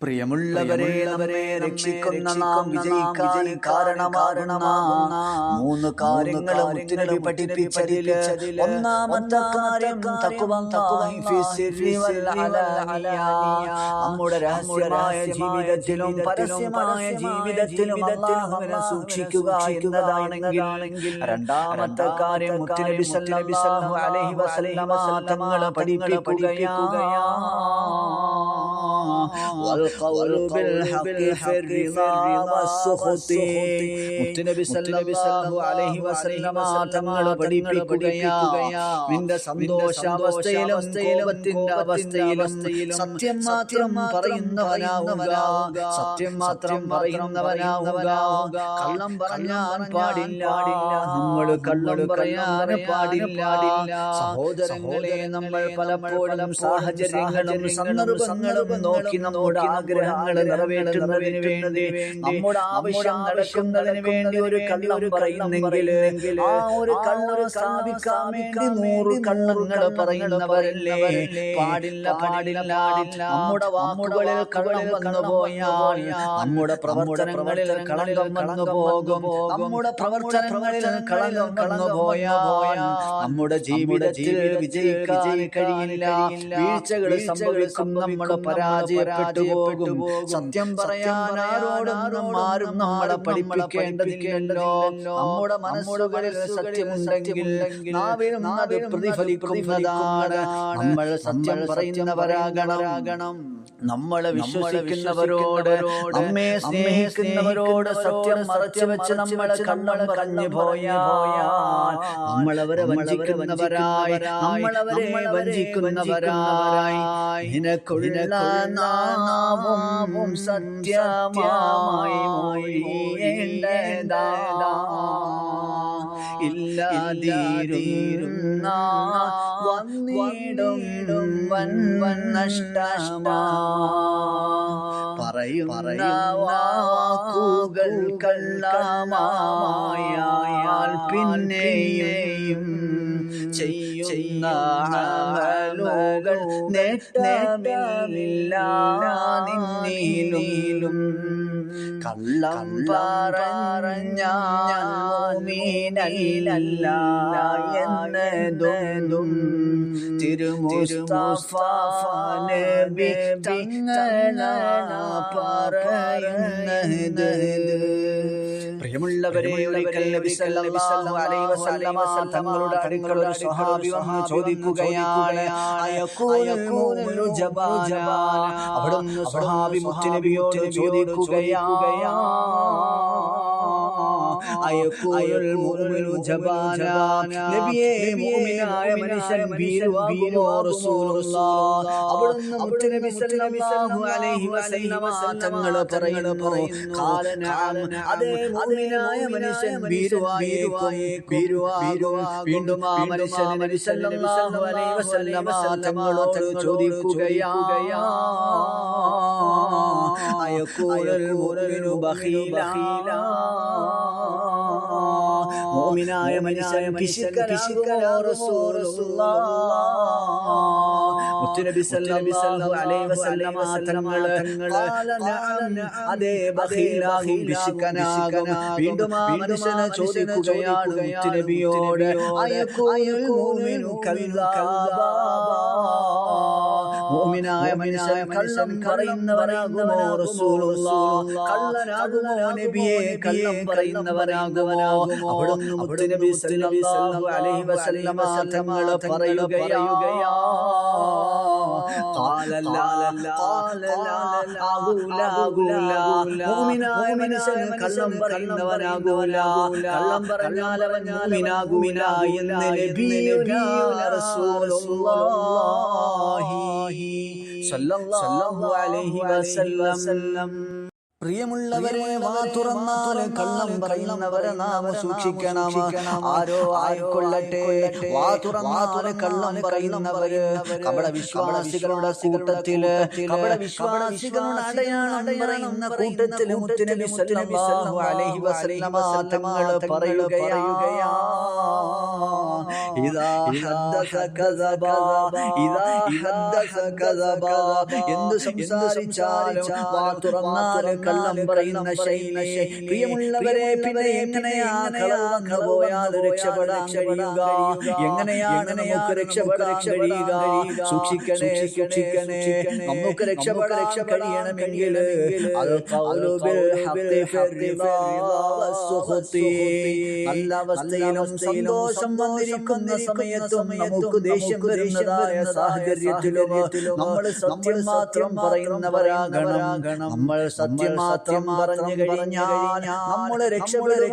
പ്രിയമുള്ളവരെ അവരെ രക്ഷിക്കുന്ന നാം വിജയിക്കാൻ കാരണമാകുന്ന മൂന്ന് കാര്യങ്ങൾ മുത്തുനബി പഠിപ്പിച്ചതിൽ ഒന്നാമത്തെ കാര്യം. നമ്മുടെ രഹസ്യമായ ജീവിതത്തിലും പരസ്യമായ ജീവിതത്തിലും അല്ലാഹുവിനെ സൂക്ഷിക്കുക എന്നതാണെങ്കിൽ രണ്ടാമത്തെ കാര്യം മുത്തുനബി സല്ലല്ലാഹു അലൈഹി വസല്ലമ തങ്ങളെ പഠിപ്പിക്കുകയാണ് والقول بالحق في الرضا والسخط മുത്തുനബി സല്ലല്ലാഹു അലൈഹി വസല്ലമ തങ്ങൾ പഠിപ്പിക്കുകയാണ് നിന്റെ സന്തോഷാവസ്ഥയിലും കോപത്തിന്റെ അവസ്ഥയിലും സത്യം മാത്രം പറയുന്നവനാവുക സത്യം മാത്രം പറയുന്നവനാവുക കള്ളം പറയാൻ പാടില്ല നമ്മൾ കള്ളം പറയാൻ പാടില്ല സഹോദരങ്ങളെ നമ്മൾ പലപ്പോഴും സാഹചര്യങ്ങളും സന്ദർഭങ്ങളും നോക്കി നമ്മുടെ ആഗ്രഹങ്ങൾ നിറവേറ്റുന്നതിന് വേണ്ടി നമ്മുടെ ആവശ്യം നടക്കുന്നതിന് വേണ്ടി ഒരു കള്ളം പറയുന്നെങ്കിൽ ആ ഒരു കള്ളൊരു സ്ഥാപിക്കാൻ വേണ്ടി നൂറ് കള്ളങ്ങൾ പറയുന്നവരല്ലേ? പാടില്ല പാടില്ല നമ്മുടെ വാക്കുകളിൽ കള്ളം വന്നു പോയാൽ നമ്മുടെ പ്രവർത്തനങ്ങളിൽ കളങ്കം വന്നു പോകും. നമ്മുടെ പ്രവർത്തനങ്ങളിൽ കളങ്കം കടന്നു പോയാൽ നമ്മുടെ ജീവിതത്തിൽ വിജയിക്കാൻ കഴിയില്ല. വീഴ്ചകൾ സംഭവിക്കും. നമ്മൾ പരാജയപ്പെട്ടു പോകും. സത്യം പറയാൻ ആരോടൊന്നും ആരും നമ്മളെ പഠിപ്പിക്കേണ്ടതില്ലല്ലോ. നമ്മുടെ മനസ്സുകളിൽ സത്യമുണ്ടെങ്കിൽ നാവിനും അത് പ്രതിഫലിക്കുന്നതാണ്. നമ്മൾ സത്യം പറയുന്നവരാകണം. നമ്മളെ വിശ്വസിക്കുന്നവരോട് നമ്മെ സ്നേഹിക്കുന്നവരോട് സത്യം മറച്ചു വെച്ച് നമ്മളെ കണ്ണം കഞ്ഞു പോയാൽ നമ്മളവരെ വഞ്ചിക്കുന്നവരായി നമ്മളവരെ വഞ്ചിക്കുന്നവരായി. നിനക്കുള്ള നാവും സത്യമായി ഇല്ലാതീരുന്ന വന്നിടും വൻ വൻ നഷ്ടമാ. പറയും വാക്കുകൾ കള്ളമായാൽ പിന്നെയും ചെയ്യുന്ന അമലുകൾ നേട്ടമില്ല നിന്നിലും. കള്ളം പറഞ്ഞാമീനല്ല എന്നതും. തിരുമുസ്തഫ നബി തങ്ങളാണ് പറയുന്നത്. പ്രിയമുള്ളവരെ ഒരിക്കൽ നബി സല്ലല്ലാഹു അലൈഹി വസല്ലമ തങ്ങളുടെ അടുക്കൽ ഒരു സ്വഹാബി വന്ന് ചോദിക്കുകയാണ്. ജബാന. അവിടുന്ന് സ്വഹാബി മുത്തുനബിയോട് ചോദിക്കുകയാണ്. നബിയേ മനുഷ്യൻ ഭീരുവാകുമോ റസൂലുള്ളാഹ് അവിടുന്ന് മുത്തുനബി സല്ലല്ലാഹു അലൈഹി വസല്ലമ തങ്ങൾ പറയുന്നു. ഖാല നഅം അതേ മുഅ്മിനായ മനുഷ്യൻ ഭീരുവാകും വീണ്ടും ആ മനുഷ്യൻ നബി സല്ലല്ലാഹു അലൈഹി വസല്ലമ തങ്ങളോട് ചോദിക്കുകയാണ് അയഖൂലുൽ മുഅ്മിനു ബഖീലാ മോമിനായ മനുഷ്യൻ മുത്തുനബി സല്ലല്ലാഹു അലൈഹി വസല്ലമ തങ്ങൾ അതേ ബഖീലാകും പിശുക്കനാകും വീണ്ടും ആ മനുഷ്യനെ ചോദിക്കുകയാണ് മുത്തുനബിയോട്. അയഖൂലുൽ മുഅ്മിനു കല്ലാബാ. മുഅ്മിനായ മനുഷ്യൻ കള്ളം പറയുന്നവനാകുമോ റസൂലുള്ളാ? കള്ളനാകുമോ നബിയെ? കള്ളം പറയുന്നവനാകുമോ? അവിടുന്ന് മുത്തുനബി സല്ലല്ലാഹു അലൈഹി വസല്ലമ തങ്ങൾ പറയുകയാ. قال لا لا قال لا لا മൂമിനായ മനുഷ്യൻ കള്ളം പറയുന്നവനാകൂല കള്ളം പറഞ്ഞാൽ അവൻ മൂമിനാകൂല എന്ന് നബിയുനാഹി സല്ലല്ലാഹു അലൈഹി വസല്ലം. പ്രിയമുള്ളവരെ വാ തുറന്നാൽ കള്ളം പറയുന്നവരെ നാം സൂക്ഷിക്കണം. ആരോ ആയിക്കൊള്ളട്ടെ. വാ തുറന്നാൽ കള്ളം പറയുന്നവര് കപട വിശ്വാസികളുടെ കൂട്ടത്തിൽ കപട വിശ്വാസികളുടെ അടയാളം പറയുന്ന കൂട്ടത്തിൽ മുത്തുനബി സല്ലല്ലാഹു അലൈഹി വസല്ലമ തങ്ങൾ പറയുകയാ. ഹദ്ദസ കസബ. ഹദ്ദസ കസബ. എന്ത് സംസാരിച്ചാലും വാ തുറന്നാൽ കള്ളം പറയുന്ന ശൈലി പ്രിയമുള്ളവരെ പിന്നെ എങ്ങനെയാ കളവന്നു പോയാൽ രക്ഷപ്പെടാൻ കഴിയുക. എങ്ങനെയാണ് നമുക്ക് രക്ഷപ്പെടാൻ കഴിയുക? സൂക്ഷിക്കണേ സൂക്ഷിക്കണേ നമുക്ക് രക്ഷപ്പെടാൻ കഴിയണമെങ്കിൽ അത് ഖൗലുബിൽ ഹഖ് ഫിർദിദാ വസ്സുഖ്തി നല്ല അവസ്ഥയിലും സന്തോഷം വന്നിരിക്കുന്ന സമയത്തും നമുക്ക് ദേഷ്യം വരുന്നതായ സാഹചര്യത്തിലും നമ്മൾ സത്യം മാത്രം പറയുന്നവരാകണം. നമ്മൾ സത്യം മാത്രം പറഞ്ഞു കഴിഞ്ഞാൽ നമ്മൾ രക്ഷപ്പെടും